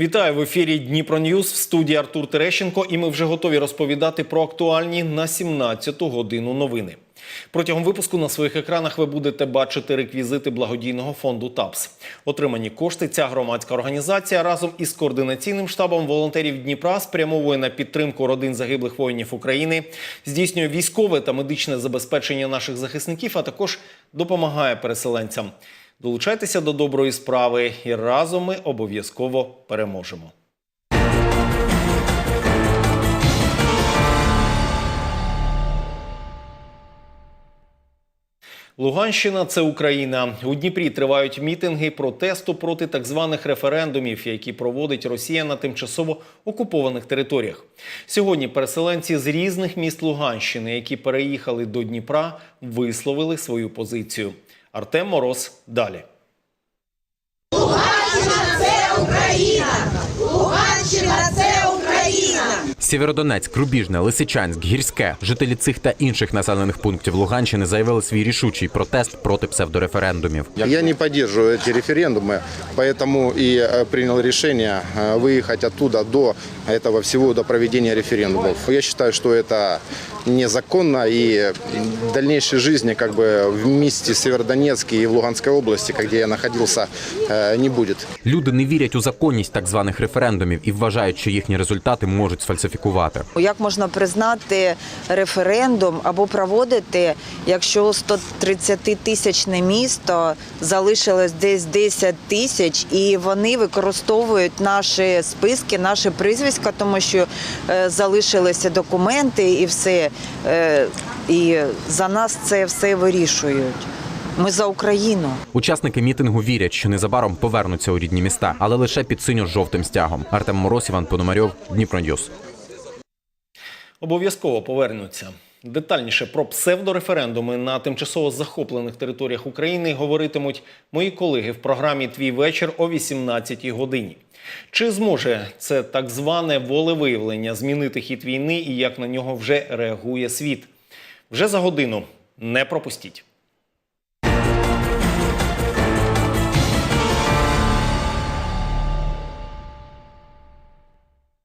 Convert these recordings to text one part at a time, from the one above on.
Вітаю в ефірі Дніпро Ньюз в студії Артур Терещенко. І ми вже готові розповідати про актуальні на 17-ту годину новини. Протягом випуску на своїх екранах ви будете бачити реквізити благодійного фонду ТАПС. Отримані кошти ця громадська організація разом із координаційним штабом волонтерів Дніпра спрямовує на підтримку родин загиблих воїнів України, здійснює військове та медичне забезпечення наших захисників, а також допомагає переселенцям. Долучайтеся до доброї справи, і разом ми обов'язково переможемо. Луганщина це Україна. У Дніпрі тривають мітинги протесту проти так званих референдумів, які проводить Росія на тимчасово окупованих територіях. Сьогодні переселенці з різних міст Луганщини, які переїхали до Дніпра, висловили свою позицію. Артем Мороз далі. Луганщина це Україна! Сєвєродонецьк, Рубіжне, Лисичанськ, Гірське. Жителі цих та інших населених пунктів Луганщини заявили свій рішучий протест проти псевдореферендумів. Я не поддерживаю эти референдумы, поэтому и э, принял решение э, выехать оттуда до этого всего, до проведения референдумов. Я считаю, что это незаконно и в дальнейшей жизни как бы в месте Северодонецке и в Луганской области, где я находился, э, не будет. Люди не вірять у законність так званих референдумів і вважають, що їхні результати можуть сфальсифікувати. Як можна признати референдум або проводити, якщо 130 тисячне місто залишилось десь 10 тисяч, і вони використовують наші списки, наші прізвиська, тому що е, залишилися документи і все. Е, і за нас це все вирішують. Ми за Україну. Учасники мітингу вірять, що незабаром повернуться у рідні міста, але лише під синьо-жовтим стягом. Артем Мороз, Іван Пономарьов, Дніпро Ньюс. Обов'язково повернуться. Детальніше про псевдореферендуми на тимчасово захоплених територіях України говоритимуть мої колеги в програмі Твій вечір о 18-й годині. Чи зможе це так зване волевиявлення змінити хід війни і як на нього вже реагує світ? Вже за годину не пропустіть.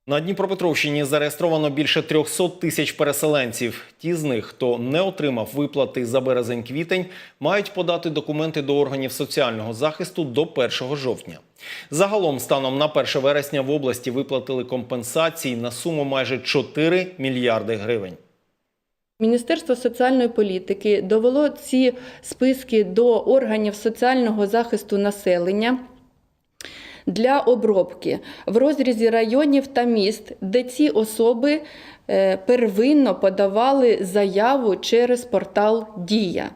На Дніпропетровщині зареєстровано більше 300 тисяч переселенців. Ті з них, хто не отримав виплати за березень-квітень, мають подати документи до органів соціального захисту до 1 жовтня. Загалом, станом на 1 вересня в області виплатили компенсації на суму майже 4 мільярди гривень. Міністерство соціальної політики довело ці списки до органів соціального захисту населення для обробки в розрізі районів та міст, де ці особи е, первинно подавали заяву через портал Дія.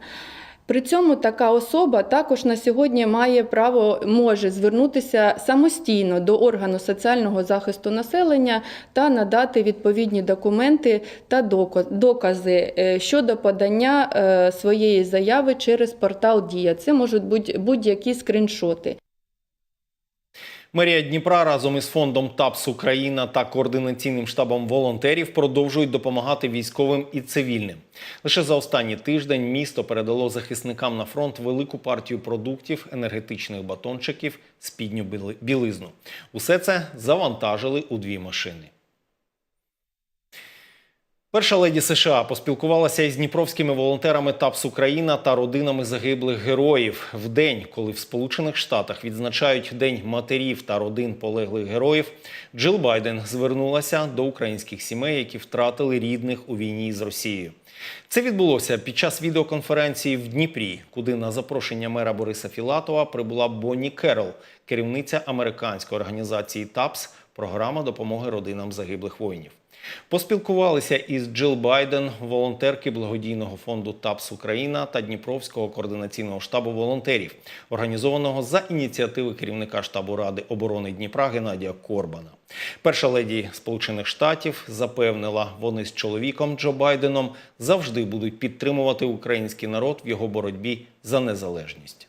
При цьому така особа також на сьогодні має право може звернутися самостійно до органу соціального захисту населення та надати відповідні документи та докази е, щодо подання е, своєї заяви через портал Дія. Це можуть бути будь-які скріншоти. Мерія Дніпра разом із фондом ТАПС Україна та координаційним штабом волонтерів продовжують допомагати військовим і цивільним. Лише за останній тиждень місто передало захисникам на фронт велику партію продуктів, енергетичних батончиків, спідню біли- білизну. Усе це завантажили у дві машини. Перша леді США поспілкувалася із дніпровськими волонтерами ТАПС Україна та родинами загиблих героїв в день, коли в Сполучених Штатах відзначають День матерів та родин полеглих героїв. Джил Байден звернулася до українських сімей, які втратили рідних у війні з Росією. Це відбулося під час відеоконференції в Дніпрі, куди на запрошення мера Бориса Філатова прибула Бонні Керол, керівниця американської організації ТАПС, програма допомоги родинам загиблих воїнів. Поспілкувалися із Джил Байден, волонтерки благодійного фонду ТАПС Україна та Дніпровського координаційного штабу волонтерів, організованого за ініціативи керівника штабу Ради оборони Дніпра Геннадія Корбана. Перша леді Сполучених Штатів запевнила, вони з чоловіком Джо Байденом завжди будуть підтримувати український народ в його боротьбі за незалежність.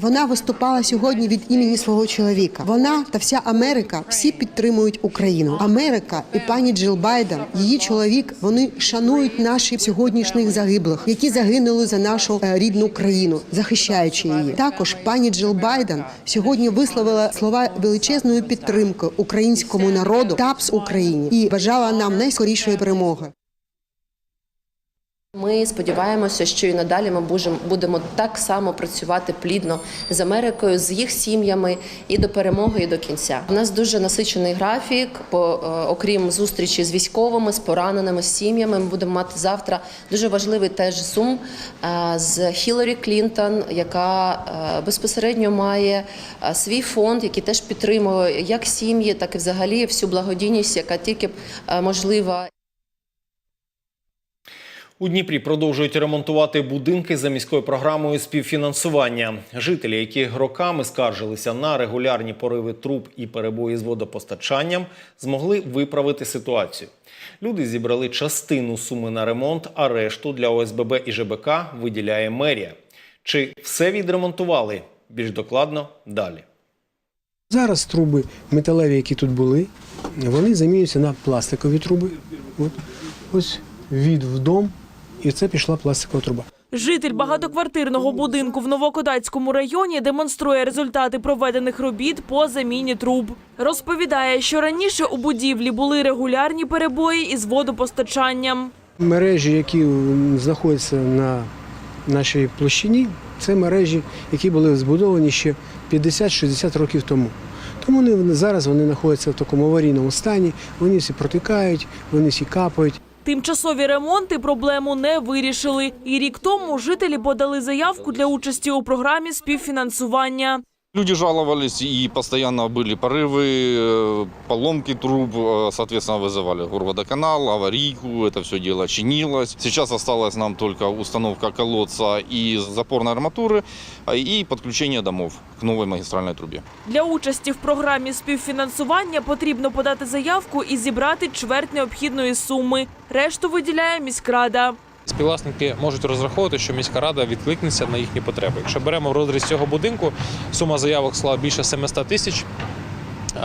Вона виступала сьогодні від імені свого чоловіка. Вона та вся Америка всі підтримують Україну. Америка і пані Джил Байден, її чоловік, вони шанують наших сьогоднішніх загиблих, які загинули за нашу е, рідну країну, захищаючи її. Також пані Джил Байден сьогодні висловила слова величезної підтримки українському народу ТАПС Україні і бажала нам найскорішої перемоги. Ми сподіваємося, що і надалі ми будемо так само працювати плідно з Америкою, з їх сім'ями і до перемоги, і до кінця. У нас дуже насичений графік. По е, окрім зустрічі з військовими, з пораненими, з сім'ями. Ми будемо мати завтра дуже важливий теж зум е, з Хіларі Клінтон, яка е, безпосередньо має свій фонд, який теж підтримує як сім'ї, так і взагалі всю благодійність, яка тільки можлива. У Дніпрі продовжують ремонтувати будинки за міською програмою співфінансування. Жителі, які роками скаржилися на регулярні пориви труб і перебої з водопостачанням, змогли виправити ситуацію. Люди зібрали частину суми на ремонт, а решту для ОСББ і ЖБК виділяє мерія. Чи все відремонтували? Більш докладно далі. Зараз труби металеві, які тут були, вони замінюються на пластикові труби. От, ось від в дом, і це пішла пластикова труба. Житель багатоквартирного будинку в Новокодацькому районі демонструє результати проведених робіт по заміні труб. Розповідає, що раніше у будівлі були регулярні перебої із водопостачанням. Мережі, які знаходяться на нашій площині, це мережі, які були збудовані ще 50-60 років тому. Тому вони зараз вони знаходяться в такому аварійному стані, вони всі протикають, вони всі капають. Тимчасові ремонти проблему не вирішили. І рік тому жителі подали заявку для участі у програмі співфінансування. Люди жаловались, и постоянно были порывы, э, поломки труб, э, соответственно, вызывали горводоканал, аварийку, это все дело чинилось. Сейчас осталась нам только установка колодца и запорной арматуры, а, и подключение домов к новой магистральной трубе. Для участі в програмі співфінансування потрібно подати заявку і зібрати чверть необхідної суми. Решту виділяє міськрада. Співвласники можуть розраховувати, що міська рада відкликнеться на їхні потреби. Якщо беремо в розріз цього будинку, сума заявок склала більше 700 тисяч.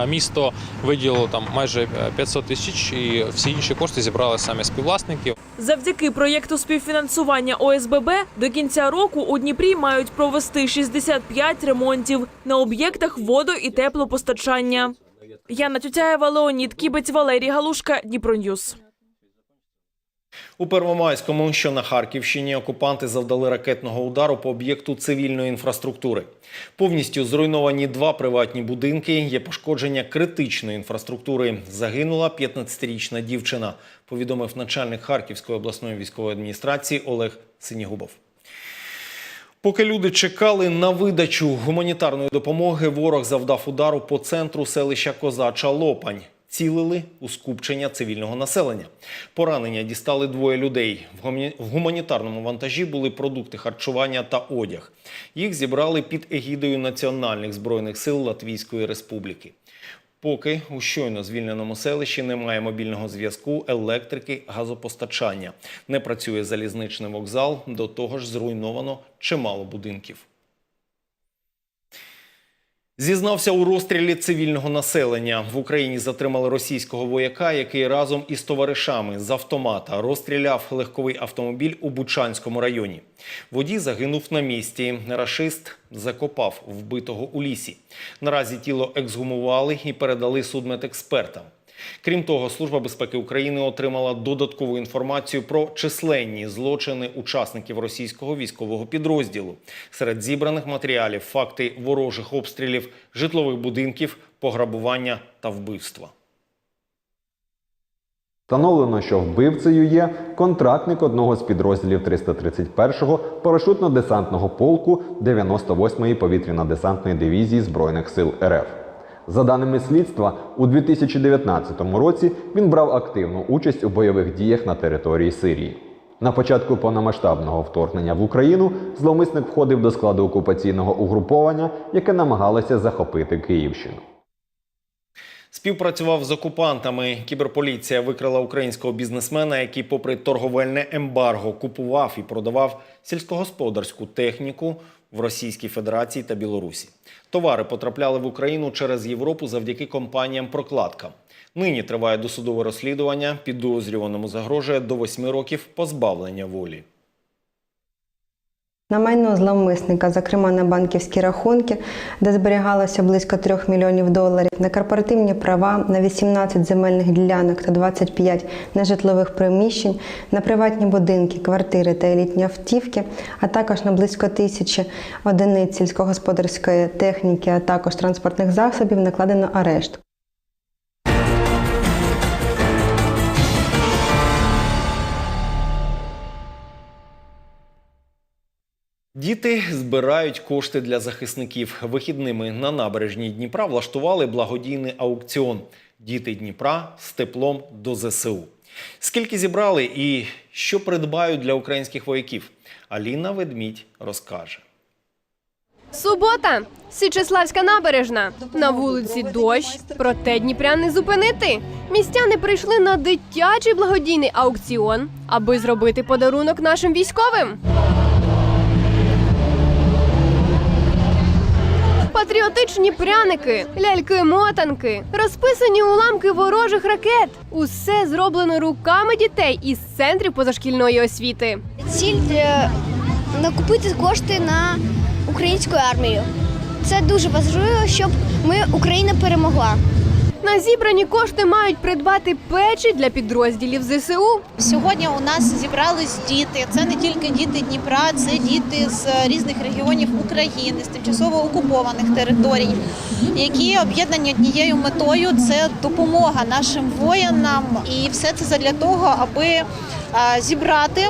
Місто виділило там майже е, 500 тисяч, і всі інші кошти зібрали самі співвласники. Завдяки проєкту співфінансування ОСББ до кінця року у Дніпрі мають провести 65 ремонтів на об'єктах водо- і теплопостачання. Яна Тютяєва, Леонід Кібець, Валерій Галушка, Дніпроньюз. У Первомайському, що на Харківщині, окупанти завдали ракетного удару по об'єкту цивільної інфраструктури. Повністю зруйновані два приватні будинки. Є пошкодження критичної інфраструктури. Загинула 15-річна дівчина. Повідомив начальник Харківської обласної військової адміністрації Олег Синігубов. Поки люди чекали на видачу гуманітарної допомоги, ворог завдав удару по центру селища Козача Лопань. Цілили у скупчення цивільного населення. Поранення дістали двоє людей. В гумані- В гуманітарному вантажі були продукти харчування та одяг. Їх зібрали під егідою Національних збройних сил Латвійської Республіки. Поки у щойно звільненому селищі немає мобільного зв'язку, електрики, газопостачання. Не працює залізничний вокзал, до того ж зруйновано чимало будинків. Зізнався у розстрілі цивільного населення. В Україні затримали російського вояка, який разом із товаришами з автомата розстріляв легковий автомобіль у Бучанському районі. Водій загинув на місці. Рашист закопав вбитого у лісі. Наразі тіло ексгумували і передали судмедекспертам. Крім того, Служба безпеки України отримала додаткову інформацію про численні злочини учасників російського військового підрозділу. Серед зібраних матеріалів факти ворожих обстрілів житлових будинків, пограбування та вбивства. Встановлено, що вбивцею є контрактник одного з підрозділів 331-го парашютно-десантного полку 98-ї повітряно-десантної дивізії Збройних сил РФ. За даними слідства, у 2019 році він брав активну участь у бойових діях на території Сирії. На початку повномасштабного вторгнення в Україну зловмисник входив до складу окупаційного угруповання, яке намагалося захопити Київщину. Співпрацював з окупантами. Кіберполіція викрила українського бізнесмена, який, попри торговельне ембарго, купував і продавав сільськогосподарську техніку в Російській Федерації та Білорусі. Товари потрапляли в Україну через Європу завдяки компаніям прокладка. Нині триває досудове розслідування. Підозрюваному загрожує до восьми років позбавлення волі. На майно зловмисника, зокрема на банківські рахунки, де зберігалося близько 3 мільйонів доларів, на корпоративні права, на 18 земельних ділянок та 25 нежитлових приміщень, на приватні будинки, квартири та елітні автівки, а також на близько тисячі одиниць сільськогосподарської техніки, а також транспортних засобів накладено арешт. Діти збирають кошти для захисників. Вихідними на набережній Дніпра влаштували благодійний аукціон Діти Дніпра з теплом до ЗСУ. Скільки зібрали і що придбають для українських вояків? Аліна Ведмідь розкаже. Субота, Січеславська набережна. На вулиці дощ, проте Дніпрян не зупинити. Містяни прийшли на дитячий благодійний аукціон, аби зробити подарунок нашим військовим. Патріотичні пряники, ляльки-мотанки, розписані уламки ворожих ракет. Усе зроблено руками дітей із центрів позашкільної освіти. Ціль е, накупити кошти на українську армію. Це дуже важливо, щоб ми Україна перемогла. На зібрані кошти мають придбати печі для підрозділів ЗСУ. Сьогодні у нас зібрались діти. Це не тільки діти Дніпра, це діти з різних регіонів України, з тимчасово окупованих територій, які об'єднані однією метою це допомога нашим воїнам. І все це задля того, аби е, зібрати.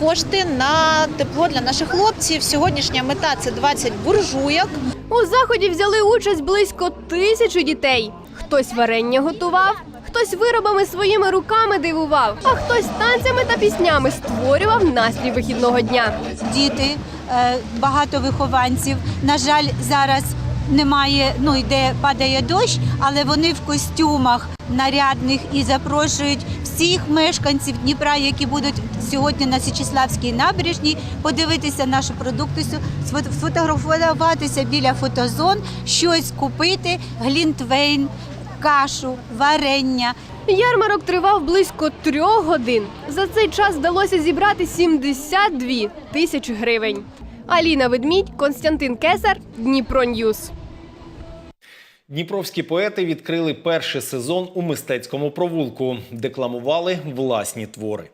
Кошти на тепло для наших хлопців. Сьогоднішня мета це 20 буржуйок. У заході взяли участь близько тисячі дітей. Хтось варення готував, хтось виробами своїми руками дивував, а хтось танцями та піснями створював настрій вихідного дня. Діти, е, багато вихованців. На жаль, зараз немає, ну йде падає дощ, але вони в костюмах нарядних і запрошують всіх мешканців Дніпра, які будуть сьогодні на Січеславській набережній, подивитися нашу продукцію, сфото- сфотографуватися біля фотозон, щось купити, глінтвейн, кашу, варення. Ярмарок тривав близько трьох годин. За цей час вдалося зібрати 72 тисячі гривень. Аліна Ведмідь, Константин Кесар, Дніпро Ньюс. Дніпровські поети відкрили перший сезон у мистецькому провулку, декламували власні твори.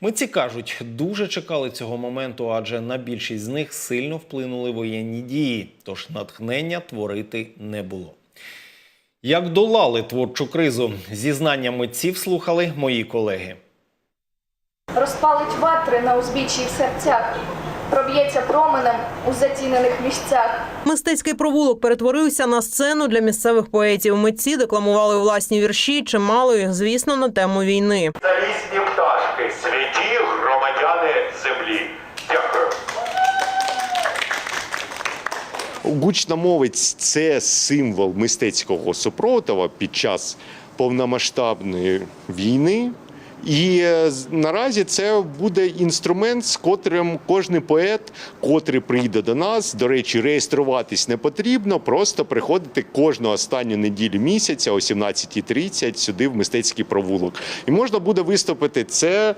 Митці кажуть, дуже чекали цього моменту, адже на більшість з них сильно вплинули воєнні дії, тож натхнення творити не було. Як долали творчу кризу? Зізнання митців слухали мої колеги. розпалить ватри на узбіччі в серцях, проб'ється променем у зацінених місцях. Мистецький провулок перетворився на сцену для місцевих поетів. Митці декламували власні вірші, чимало їх, звісно, на тему війни. Залізні пташки, святі Гучномовець це символ мистецького супротива під час повномасштабної війни. І е, наразі це буде інструмент, з котрим кожен поет, котрий прийде до нас, до речі, реєструватись не потрібно, просто приходити кожну останню неділю місяця о 17.30 сюди в мистецький провулок. І можна буде виступити це.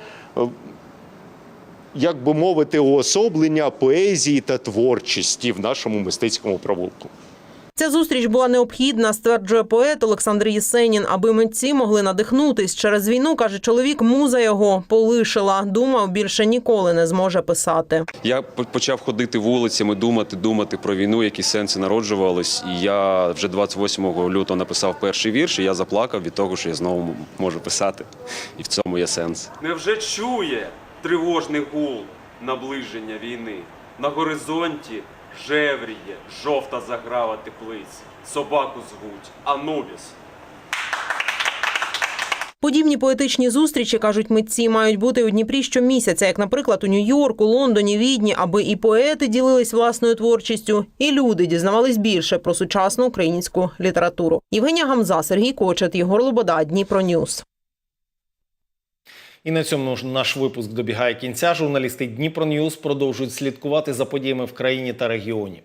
Як би мовити, уособлення поезії та творчості в нашому мистецькому провулку. Ця зустріч була необхідна, стверджує поет Олександр Єсенін, аби митці могли надихнутись. Через війну каже чоловік, муза його полишила. Думав, більше ніколи не зможе писати. Я почав ходити вулицями, думати, думати про війну, які сенси народжувались. І я вже 28 лютого написав перший вірш, і я заплакав від того, що я знову можу писати. І в цьому є сенс. Невже чує тривожний гул наближення війни? На горизонті жевріє жовта заграва теплиць. Собаку звуть Анубіс. Подібні поетичні зустрічі, кажуть митці, мають бути у Дніпрі щомісяця, як, наприклад, у Нью-Йорку, Лондоні, Відні, аби і поети ділились власною творчістю, і люди дізнавались більше про сучасну українську літературу. Євгенія Гамза, Сергій Кочет, Єгор Лобода, Дніпро Ньюс. І на цьому наш випуск добігає кінця. Журналісти Дніпро Ньюз продовжують слідкувати за подіями в країні та регіоні.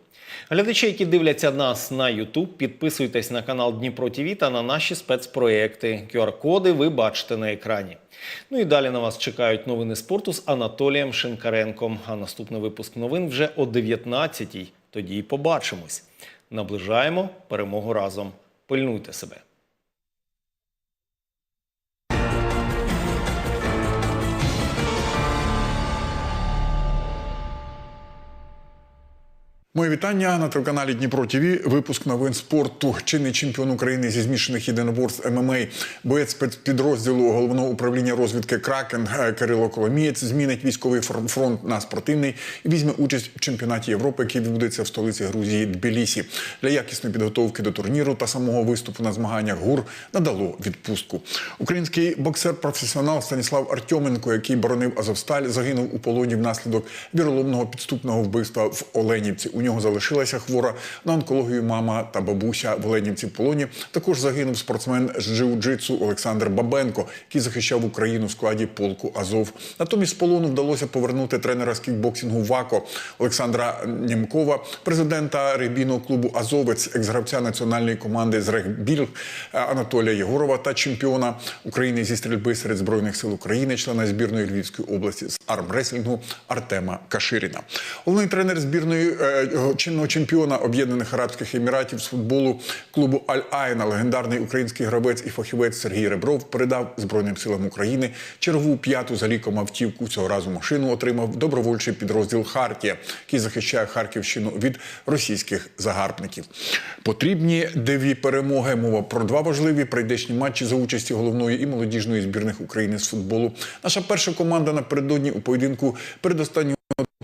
Глядачі, які дивляться нас на YouTube, підписуйтесь на канал Дніпро ТВ та на наші спецпроекти. QR-коди ви бачите на екрані. Ну і далі на вас чекають новини спорту з Анатолієм Шинкаренком. А наступний випуск новин вже о 19-й. Тоді й побачимось. Наближаємо перемогу разом. Пильнуйте себе. Моє вітання на телеканалі Дніпро ТВ. Випуск новин спорту. Чинний чемпіон України зі змішаних єдиноборств ММА, боєць спецпідрозділу головного управління розвідки Кракен е, Кирило Коломієць змінить військовий фр- фронт на спортивний і візьме участь в чемпіонаті Європи, який відбудеться в столиці Грузії Тбілісі. Для якісної підготовки до турніру та самого виступу на змаганнях ГУР надало відпустку. Український боксер-професіонал Станіслав Артьоменко, який боронив Азовсталь, загинув у полоні внаслідок віроломного підступного вбивства в Оленівці. Нього залишилася хвора на онкологію мама та бабуся в Оленівці полоні. Також загинув спортсмен з джиу-джитсу Олександр Бабенко, який захищав Україну в складі полку Азов. Натомість з полону вдалося повернути тренера з кікбоксингу ВАКО Олександра Німкова, президента регбійного клубу Азовець, екс-гравця національної команди з регбіль Анатолія Єгорова та чемпіона України зі стрільби серед збройних сил України, члена збірної Львівської області з армреслінгу Артема Каширіна. Головний тренер збірної е, чинного чемпіона Об'єднаних Арабських Еміратів з футболу клубу Аль Айна, легендарний український гравець і фахівець Сергій Ребров передав Збройним силам України чергову п'яту за ліком автівку. Цього разу машину отримав добровольчий підрозділ Хартія, який захищає Харківщину від російських загарбників. Потрібні дві перемоги. Мова про два важливі прийдешні матчі за участі головної і молодіжної збірних України з футболу. Наша перша команда напередодні у поєдинку передостаннього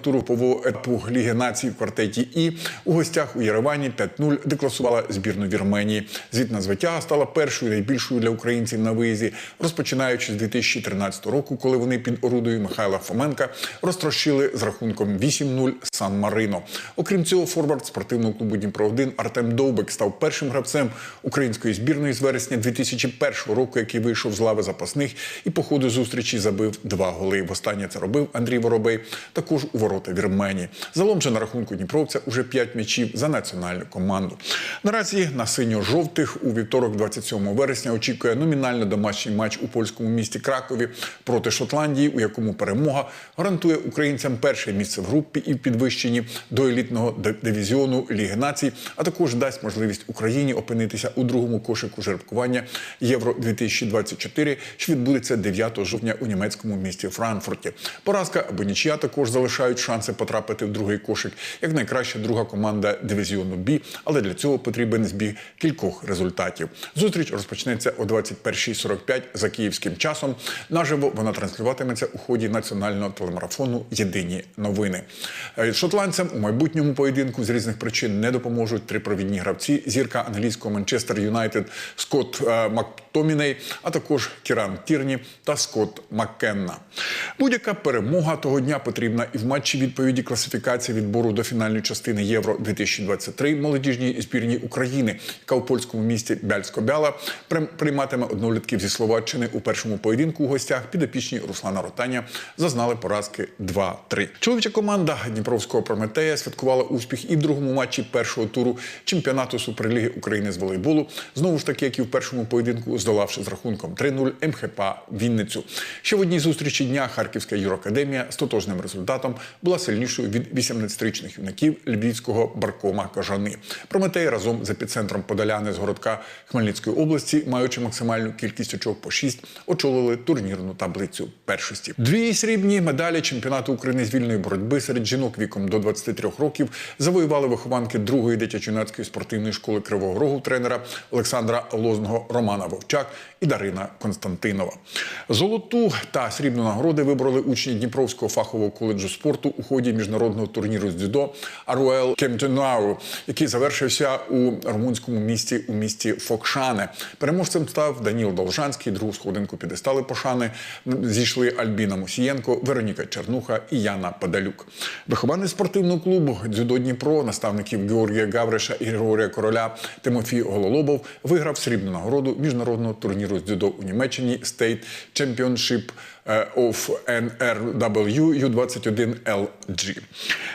туру пового етапу Ліги націй в квартеті І у гостях у Єревані 5-0 декласувала збірну Вірменії. Звітна звитяга стала першою найбільшою для українців на виїзді, розпочинаючи з 2013 року, коли вони під орудою Михайла Фоменка розтрощили з рахунком 8-0 Сан Марино. Окрім цього, форвард спортивного клубу Дніпро 1 Артем Довбек став першим гравцем української збірної з вересня 2001 року, який вийшов з лави запасних і по ходу зустрічі забив два голи. Востаннє це робив Андрій Воробей, також у ворота Вірменії. Залом же на рахунку Дніпровця уже 5 м'ячів за національну команду. Наразі на синьо-жовтих у вівторок, 27 вересня, очікує номінально домашній матч у польському місті Кракові проти Шотландії, у якому перемога гарантує українцям перше місце в групі і в підвищенні до елітного дивізіону Ліги націй, а також дасть можливість Україні опинитися у другому кошику жеребкування Євро 2024, що відбудеться 9 жовтня у німецькому місті Франкфурті. Поразка або нічия також залишають шанси потрапити в другий кошик як найкраща друга команда дивізіону Бі, але для цього потрібен збіг кількох результатів. Зустріч розпочнеться о 21.45 за київським часом. Наживо вона транслюватиметься у ході національного телемарафону Єдині новини. Е, Шотландцям у майбутньому поєдинку з різних причин не допоможуть три провідні гравці: зірка англійського Манчестер Юнайтед Скотт е, Мактоміней, а також Кіран Тірні та Скотт Маккенна. Будь-яка перемога того дня потрібна і в матчі відповіді класифікації відбору до фінальної частини Євро 2023 молодіжній збірній України, яка у польському місті Бяльсько-Бяла прийматиме однолітків зі Словаччини у першому поєдинку у гостях. Підопічні Руслана Ротаня зазнали поразки 2-3. Чоловіча команда Дніпровського Прометея святкувала успіх і в другому матчі першого туру чемпіонату Суперліги України з волейболу. Знову ж таки, як і в першому поєдинку, здолавши з рахунком 3-0 МХП Вінницю. Ще в одній зустрічі дня Харківська юракадемія з тотожним результатом була сильнішою від 18-річних юнаків львівського баркома Кажани. Прометей разом з епіцентром Подоляни з городка Хмельницької області, маючи максимальну кількість очок по 6, очолили турнірну таблицю першості. Дві срібні медалі чемпіонату України з вільної боротьби серед жінок віком до 23 років завоювали вихованки другої дитячо-юнацької спортивної школи Кривого Рогу тренера Олександра Лозного, Романа Вовчак і Дарина Константинова. Золоту та срібну нагороди вибрали учні Дніпровського фахового коледжу спорту у ході міжнародного турніру з дзюдо Аруел Кемтенау, який завершився у румунському місті у місті Фокшане. Переможцем став Даніл Должанський. Другу сходинку підестали пошани. Зійшли Альбіна Мусієнко, Вероніка Чернуха і Яна Падалюк. Вихованець спортивного клубу дзюдо Дніпро, наставників Георгія Гавриша і Григорія Короля Тимофій Гололобов виграв срібну нагороду міжнародного турніру з дзюдо у Німеччині State Championship of NRW U21LG.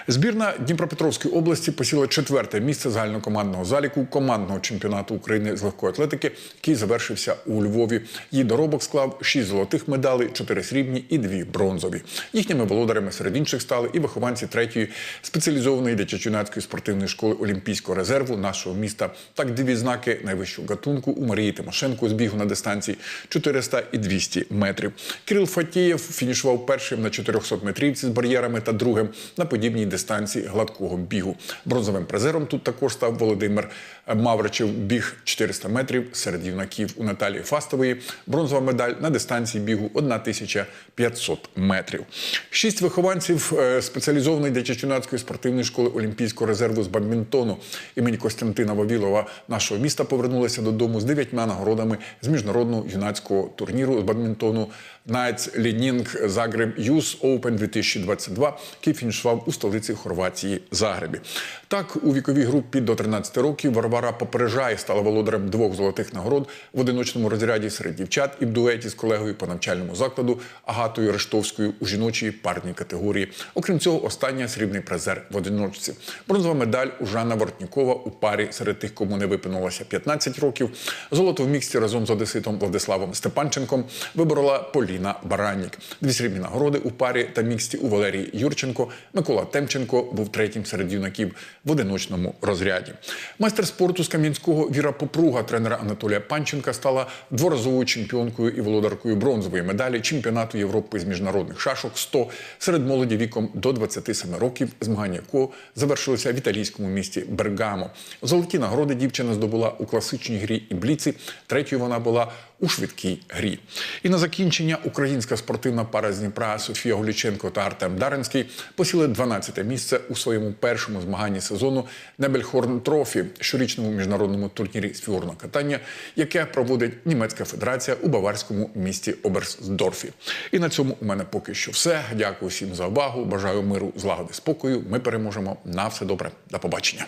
Збірна Дніпропетровської області посіла четверте місце загальнокомандного заліку командного чемпіонату України з легкої атлетики, який завершився у Львові. Її доробок склав 6 золотих медалей, 4 срібні і 2 бронзові. Їхніми володарями серед інших стали і вихованці третьої спеціалізованої дитячо-юнацької спортивної школи Олімпійського резерву нашого міста. Так дві відзнаки найвищого гатунку у Марії Тимошенко з бігу на дистанції 400 і 200 метрів. Кирил Фатієв фінішував першим на 400 метрівці з бар'єрами та другим на подібній дистанції гладкого бігу. Бронзовим призером тут також став Володимир Мавричев. Біг 400 метрів серед юнаків у Наталії Фастової. Бронзова медаль на дистанції бігу 1500 метрів. Шість вихованців е, спеціалізованої дитячо-юнацької спортивної школи Олімпійського резерву з бадмінтону імені Костянтина Вавілова нашого міста повернулися додому з дев'ятьма нагородами з міжнародного юнацького турніру з бадмінтону Nights Ленінг Загреб Юс Open 2022, який фінішував у столиці Хорватії Загребі. Так, у віковій групі до 13 років Варвара Попережай стала володарем двох золотих нагород в одиночному розряді серед дівчат і в дуеті з колегою по навчальному закладу Агатою Рештовською у жіночій парній категорії. Окрім цього, остання срібний призер в одиночці. Бронзова медаль у Жанна Вортнікова у парі серед тих, кому не випинулося 15 років. Золото в міксті разом з одеситом Владиславом Степанченком виборола Поліна Бараннік. Дві срібні нагороди у парі та міксті у Валерії Юрченко. Микола Темченко був третім серед юнаків в одиночному розряді. Майстер спорту з Кам'янського Віра Попруга, тренера Анатолія Панченка, стала дворазовою чемпіонкою і володаркою бронзової медалі чемпіонату Європи з міжнародних шашок 100 серед молоді віком до 27 років, змагання якого завершилося в італійському місті Бергамо. Золоті нагороди дівчина здобула у класичній грі і бліці. Третьою вона була у швидкій грі. І на закінчення українська спортивна пара з Дніпра Софія Голіченко та Артем Даринський посіли 12 місце у своєму першому змаганні сезону Небельхорн Трофі, щорічному міжнародному турнірі з фігурного катання, яке проводить німецька федерація у баварському місті Оберсдорфі. І на цьому у мене поки що все. Дякую всім за увагу. Бажаю миру, злагоди, спокою. Ми переможемо. На все добре. До побачення.